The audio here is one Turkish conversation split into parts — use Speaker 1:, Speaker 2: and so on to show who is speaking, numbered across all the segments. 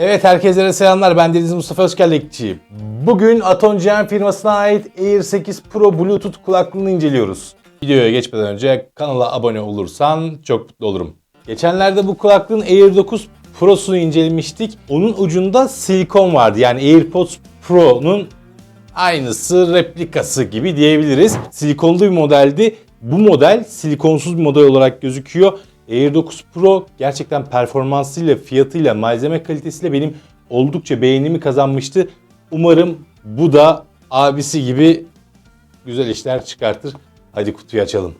Speaker 1: Evet herkese selamlar. Ben Deniz Mustafa Özkerlekçi. Bugün Aton GM firmasına ait Air 8 Pro Bluetooth kulaklığını inceliyoruz. Videoya geçmeden önce kanala abone olursan çok mutlu olurum. Geçenlerde bu kulaklığın Air 9 Pro'sunu incelemiştik. Onun ucunda silikon vardı. Yani AirPods Pro'nun aynısı replikası gibi diyebiliriz. Silikonlu bir modeldi. Bu model silikonsuz bir model olarak gözüküyor. Air 9 Pro gerçekten performansıyla, fiyatıyla, malzeme kalitesiyle benim oldukça beğenimi kazanmıştı. Umarım bu da abisi gibi güzel işler çıkartır. Hadi kutuyu açalım.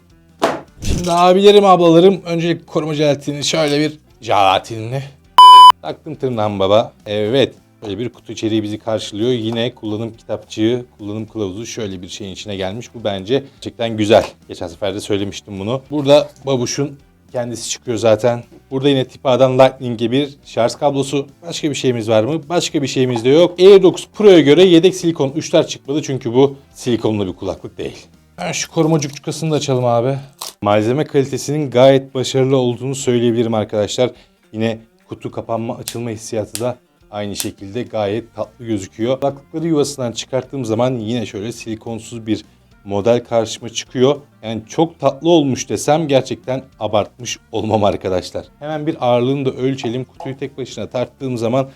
Speaker 1: Şimdi abilerim, ablalarım öncelikle koruma jelatini şöyle bir jelatinini taktım tırnağım baba. Evet. Böyle bir kutu içeriği bizi karşılıyor. Yine kullanım kitapçığı, kullanım kılavuzu şöyle bir şeyin içine gelmiş. Bu bence gerçekten güzel. Geçen sefer de söylemiştim bunu. Burada babuşun kendisi çıkıyor zaten. Burada yine tip A'dan Lightning'e bir şarj kablosu. Başka bir şeyimiz var mı? Başka bir şeyimiz de yok. Air 9 Pro'ya göre yedek silikon uçlar çıkmadı çünkü bu silikonlu bir kulaklık değil. Ben şu koruma cukçukasını da açalım abi. Malzeme kalitesinin gayet başarılı olduğunu söyleyebilirim arkadaşlar. Yine kutu kapanma açılma hissiyatı da aynı şekilde gayet tatlı gözüküyor. Kulaklıkları yuvasından çıkarttığım zaman yine şöyle silikonsuz bir model karşıma çıkıyor. Yani çok tatlı olmuş desem gerçekten abartmış olmam arkadaşlar. Hemen bir ağırlığını da ölçelim. Kutuyu tek başına tarttığım zaman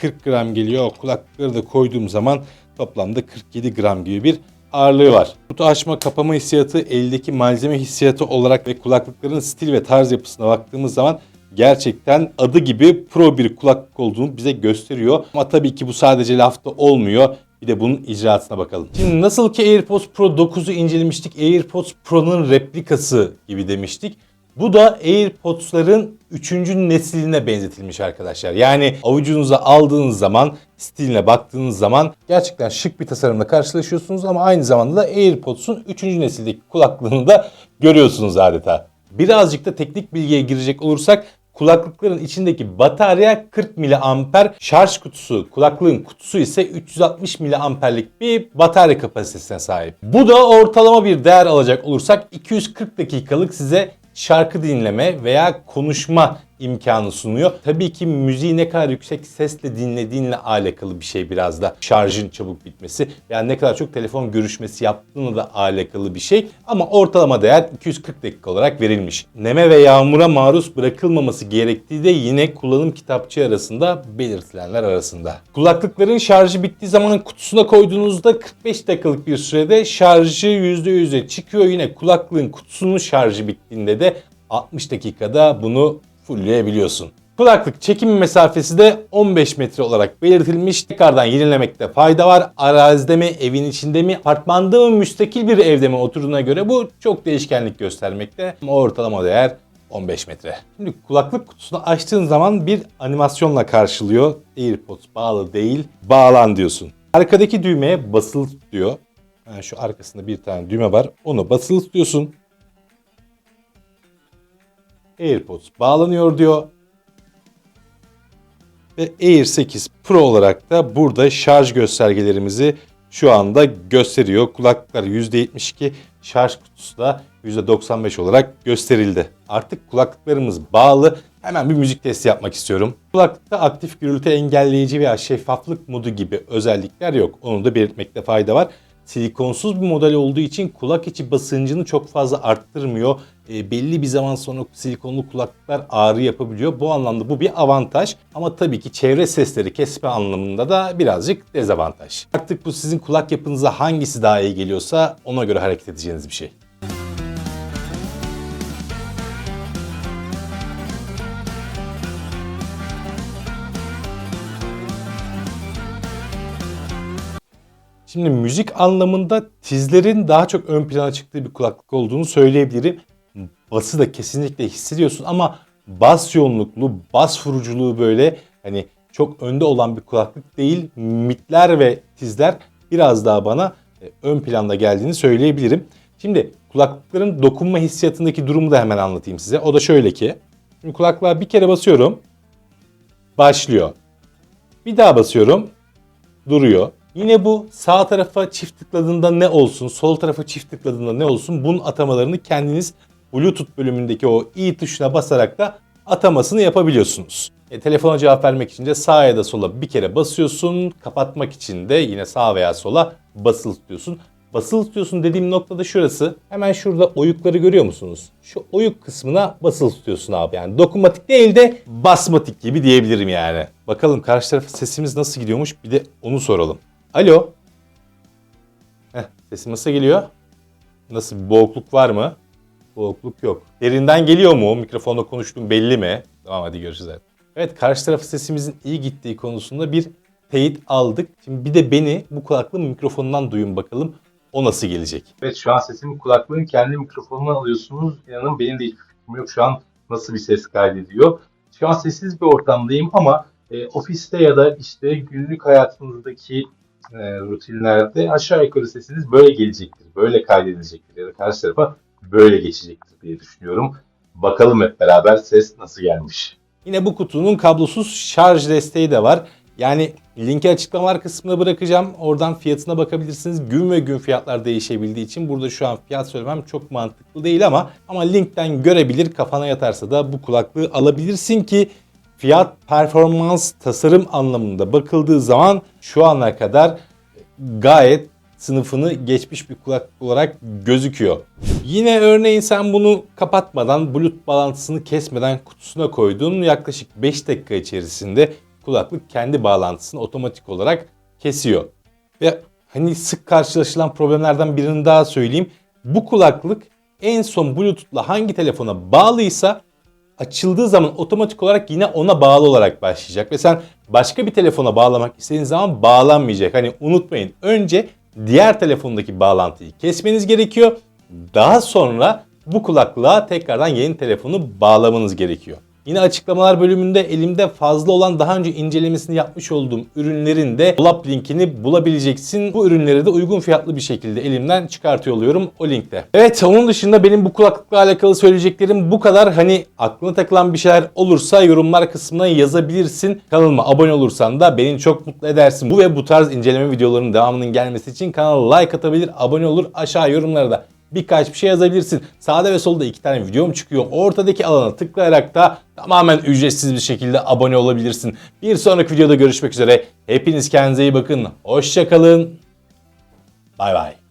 Speaker 1: 40 gram geliyor. Kulaklıkları da koyduğum zaman toplamda 47 gram gibi bir ağırlığı var. Kutu açma kapama hissiyatı eldeki malzeme hissiyatı olarak ve kulaklıkların stil ve tarz yapısına baktığımız zaman gerçekten adı gibi pro bir kulaklık olduğunu bize gösteriyor. Ama tabii ki bu sadece lafta olmuyor. Bir de bunun icraatına bakalım. Şimdi nasıl ki AirPods Pro 9'u incelemiştik. AirPods Pro'nun replikası gibi demiştik. Bu da AirPods'ların 3. nesline benzetilmiş arkadaşlar. Yani avucunuza aldığınız zaman, stiline baktığınız zaman gerçekten şık bir tasarımla karşılaşıyorsunuz ama aynı zamanda da AirPods'un 3. nesildeki kulaklığını da görüyorsunuz adeta. Birazcık da teknik bilgiye girecek olursak kulaklıkların içindeki batarya 40 mAh, şarj kutusu, kulaklığın kutusu ise 360 mAh'lik bir batarya kapasitesine sahip. Bu da ortalama bir değer alacak olursak 240 dakikalık size şarkı dinleme veya konuşma imkanı sunuyor. Tabii ki müziği ne kadar yüksek sesle dinlediğinle alakalı bir şey biraz da şarjın çabuk bitmesi. Yani ne kadar çok telefon görüşmesi yaptığına da alakalı bir şey. Ama ortalama değer 240 dakika olarak verilmiş. Neme ve yağmura maruz bırakılmaması gerektiği de yine kullanım kitapçığı arasında belirtilenler arasında. Kulaklıkların şarjı bittiği zaman kutusuna koyduğunuzda 45 dakikalık bir sürede şarjı %100'e çıkıyor. Yine kulaklığın kutusunun şarjı bittiğinde de 60 dakikada bunu fullleyebiliyorsun. Kulaklık çekim mesafesi de 15 metre olarak belirtilmiş. Tekrardan yenilemekte fayda var. Arazide mi, evin içinde mi, apartmanda mı, müstakil bir evde mi oturduğuna göre bu çok değişkenlik göstermekte. Ama ortalama değer 15 metre. Şimdi kulaklık kutusunu açtığın zaman bir animasyonla karşılıyor. AirPods bağlı değil, bağlan diyorsun. Arkadaki düğmeye basılı tut diyor. Yani şu arkasında bir tane düğme var. Onu basılı tutuyorsun. AirPods bağlanıyor diyor. Ve Air 8 Pro olarak da burada şarj göstergelerimizi şu anda gösteriyor. Kulaklıklar %72, şarj kutusu da %95 olarak gösterildi. Artık kulaklıklarımız bağlı. Hemen bir müzik testi yapmak istiyorum. Kulaklıkta aktif gürültü engelleyici veya şeffaflık modu gibi özellikler yok. Onu da belirtmekte fayda var silikonsuz bir model olduğu için kulak içi basıncını çok fazla arttırmıyor. E, belli bir zaman sonra silikonlu kulaklıklar ağrı yapabiliyor. Bu anlamda bu bir avantaj ama tabii ki çevre sesleri kesme anlamında da birazcık dezavantaj. Artık bu sizin kulak yapınıza hangisi daha iyi geliyorsa ona göre hareket edeceğiniz bir şey. Şimdi müzik anlamında tizlerin daha çok ön plana çıktığı bir kulaklık olduğunu söyleyebilirim. Bası da kesinlikle hissediyorsun ama bas yoğunluklu, bas vuruculuğu böyle hani çok önde olan bir kulaklık değil. Mitler ve tizler biraz daha bana e, ön planda geldiğini söyleyebilirim. Şimdi kulaklıkların dokunma hissiyatındaki durumu da hemen anlatayım size. O da şöyle ki. Şimdi kulaklığa bir kere basıyorum. Başlıyor. Bir daha basıyorum. Duruyor. Yine bu sağ tarafa çift tıkladığında ne olsun, sol tarafa çift tıkladığında ne olsun bunun atamalarını kendiniz Bluetooth bölümündeki o i tuşuna basarak da atamasını yapabiliyorsunuz. E, telefona cevap vermek için de sağa ya da sola bir kere basıyorsun. Kapatmak için de yine sağa veya sola basılı tutuyorsun. Basılı tutuyorsun dediğim noktada şurası. Hemen şurada oyukları görüyor musunuz? Şu oyuk kısmına basılı tutuyorsun abi. Yani dokunmatik değil de basmatik gibi diyebilirim yani. Bakalım karşı tarafa sesimiz nasıl gidiyormuş bir de onu soralım. Alo. Heh, sesim nasıl geliyor? Nasıl bir boğukluk var mı? Boğukluk yok. Derinden geliyor mu? Mikrofonda konuştuğum belli mi? Tamam hadi görüşürüz. Evet. Evet karşı tarafı sesimizin iyi gittiği konusunda bir teyit aldık. Şimdi bir de beni bu kulaklığın mikrofonundan duyun bakalım. O nasıl gelecek?
Speaker 2: Evet şu an sesimi kulaklığın kendi mikrofonundan alıyorsunuz. İnanın benim de hiçbir yok şu an nasıl bir ses kaydediyor. Şu an sessiz bir ortamdayım ama e, ofiste ya da işte günlük hayatınızdaki e, rutinlerde aşağı yukarı sesiniz böyle gelecektir. Böyle kaydedilecektir ya da karşı tarafa böyle geçecektir diye düşünüyorum. Bakalım hep beraber ses nasıl gelmiş.
Speaker 1: Yine bu kutunun kablosuz şarj desteği de var. Yani linki açıklamalar kısmına bırakacağım. Oradan fiyatına bakabilirsiniz. Gün ve gün fiyatlar değişebildiği için burada şu an fiyat söylemem çok mantıklı değil ama ama linkten görebilir kafana yatarsa da bu kulaklığı alabilirsin ki fiyat, performans, tasarım anlamında bakıldığı zaman şu ana kadar gayet sınıfını geçmiş bir kulaklık olarak gözüküyor. Yine örneğin sen bunu kapatmadan, bluetooth bağlantısını kesmeden kutusuna koyduğun yaklaşık 5 dakika içerisinde kulaklık kendi bağlantısını otomatik olarak kesiyor. Ve hani sık karşılaşılan problemlerden birini daha söyleyeyim. Bu kulaklık en son bluetooth'la hangi telefona bağlıysa açıldığı zaman otomatik olarak yine ona bağlı olarak başlayacak. Ve sen başka bir telefona bağlamak istediğin zaman bağlanmayacak. Hani unutmayın önce diğer telefondaki bağlantıyı kesmeniz gerekiyor. Daha sonra bu kulaklığa tekrardan yeni telefonu bağlamanız gerekiyor. Yine açıklamalar bölümünde elimde fazla olan daha önce incelemesini yapmış olduğum ürünlerin de dolap linkini bulabileceksin. Bu ürünleri de uygun fiyatlı bir şekilde elimden çıkartıyor oluyorum o linkte. Evet onun dışında benim bu kulaklıkla alakalı söyleyeceklerim bu kadar. Hani aklına takılan bir şeyler olursa yorumlar kısmına yazabilirsin. Kanalıma abone olursan da beni çok mutlu edersin. Bu ve bu tarz inceleme videolarının devamının gelmesi için kanala like atabilir, abone olur. Aşağı yorumlara da birkaç bir şey yazabilirsin. Sağda ve solda iki tane videom çıkıyor. Ortadaki alana tıklayarak da tamamen ücretsiz bir şekilde abone olabilirsin. Bir sonraki videoda görüşmek üzere. Hepiniz kendinize iyi bakın. Hoşçakalın. Bay bay.